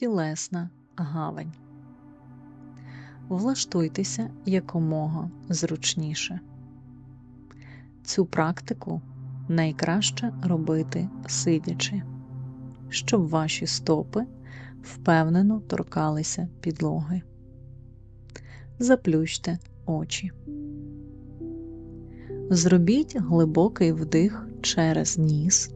тілесна гавань. Влаштуйтеся якомога зручніше. Цю практику найкраще робити сидячи, щоб ваші стопи впевнено торкалися підлоги. Заплющте очі. Зробіть глибокий вдих через ніс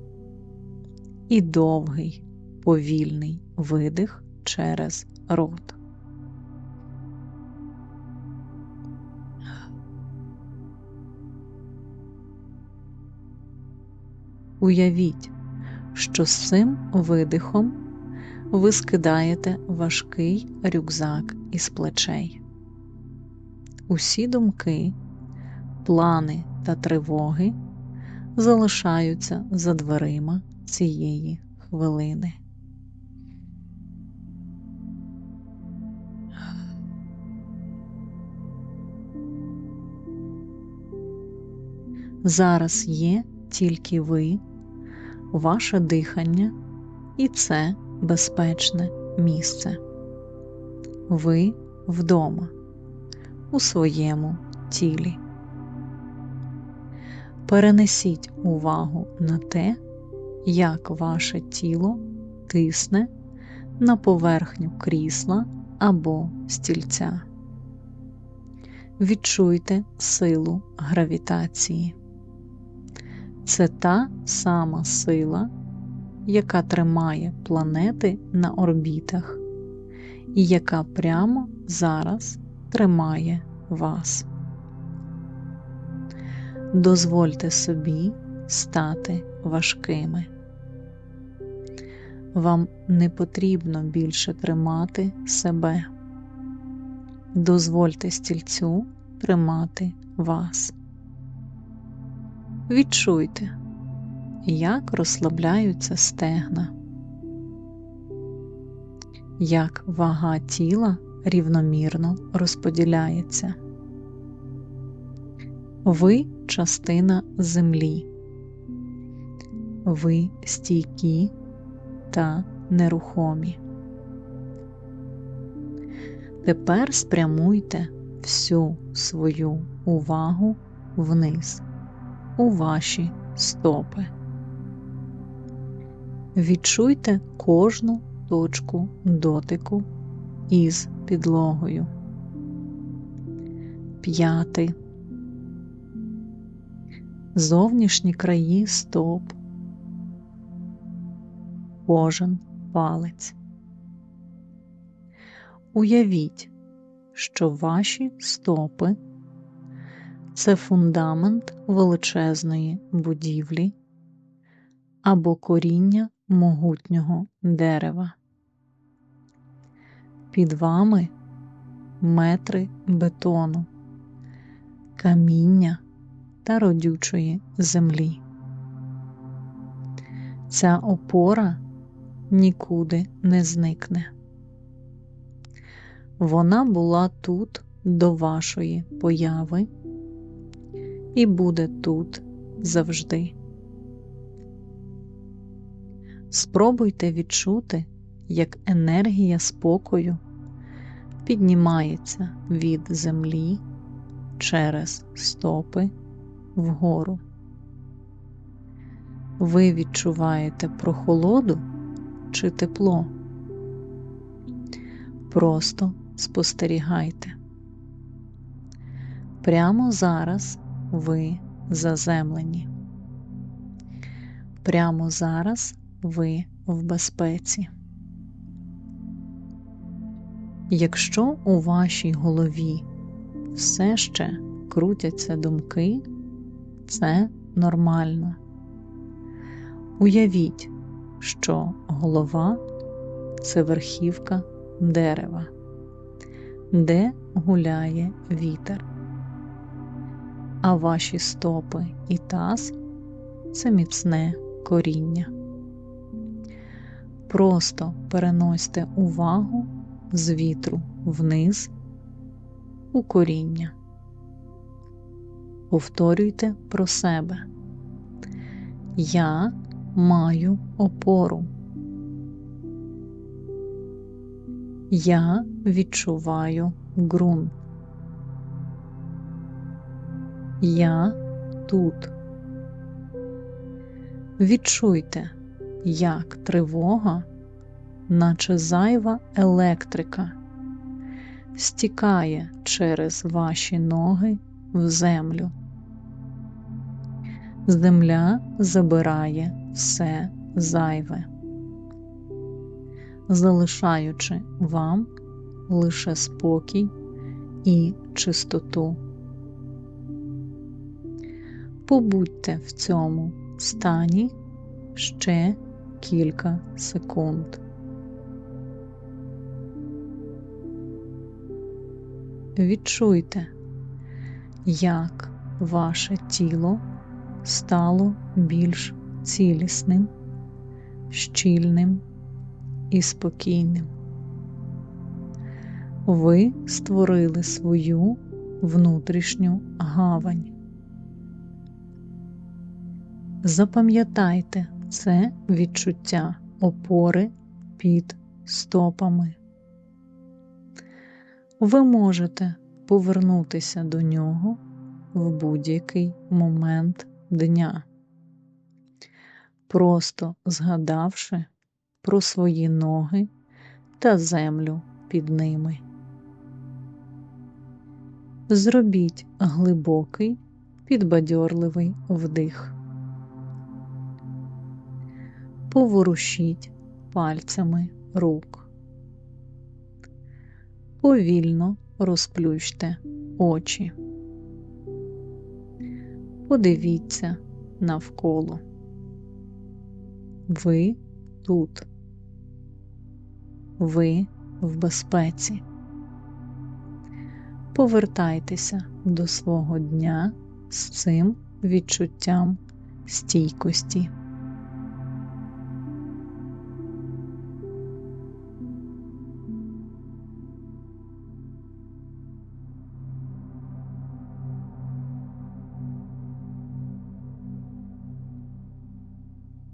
і довгий повільний видих через рот. Уявіть, що з цим видихом ви скидаєте важкий рюкзак із плечей. Усі думки, плани та тривоги залишаються за дверима цієї хвилини. Зараз є тільки ви, ваше дихання і це безпечне місце. Ви вдома у своєму тілі. Перенесіть увагу на те, як ваше тіло тисне на поверхню крісла або стільця. Відчуйте силу гравітації. Це та сама сила, яка тримає планети на орбітах, і яка прямо зараз тримає вас. Дозвольте собі стати важкими. Вам не потрібно більше тримати себе. Дозвольте стільцю тримати вас. Відчуйте, як розслабляються стегна, як вага тіла рівномірно розподіляється. Ви частина землі, ви стійкі та нерухомі. Тепер спрямуйте всю свою увагу вниз у ваші стопи. Відчуйте кожну точку дотику із підлогою. П'яти. Зовнішні краї стоп. Кожен палець. Уявіть, що ваші стопи це фундамент величезної будівлі або коріння могутнього дерева. Під вами метри бетону, каміння та родючої землі. Ця опора нікуди не зникне. Вона була тут до вашої появи і буде тут завжди. Спробуйте відчути, як енергія спокою піднімається від землі через стопи вгору. Ви відчуваєте прохолоду чи тепло. Просто спостерігайте. Прямо зараз ви заземлені. Прямо зараз ви в безпеці. Якщо у вашій голові все ще крутяться думки, це нормально. Уявіть, що голова це верхівка дерева, де гуляє вітер а ваші стопи і таз це міцне коріння. Просто переносьте увагу з вітру вниз у коріння. Повторюйте про себе. Я маю опору. Я відчуваю ґрунт. Я тут. Відчуйте, як тривога, наче зайва електрика, стікає через ваші ноги в землю. Земля забирає все зайве, залишаючи вам лише спокій і чистоту. Побудьте в цьому стані ще кілька секунд. Відчуйте, як ваше тіло стало більш цілісним, щільним і спокійним. Ви створили свою внутрішню гавань. Запам'ятайте це відчуття опори під стопами. Ви можете повернутися до нього в будь-який момент дня, просто згадавши про свої ноги та землю під ними. Зробіть глибокий підбадьорливий вдих. Поворушіть пальцями рук. Повільно розплющте очі. Подивіться навколо. Ви тут. Ви в безпеці. Повертайтеся до свого дня з цим відчуттям стійкості.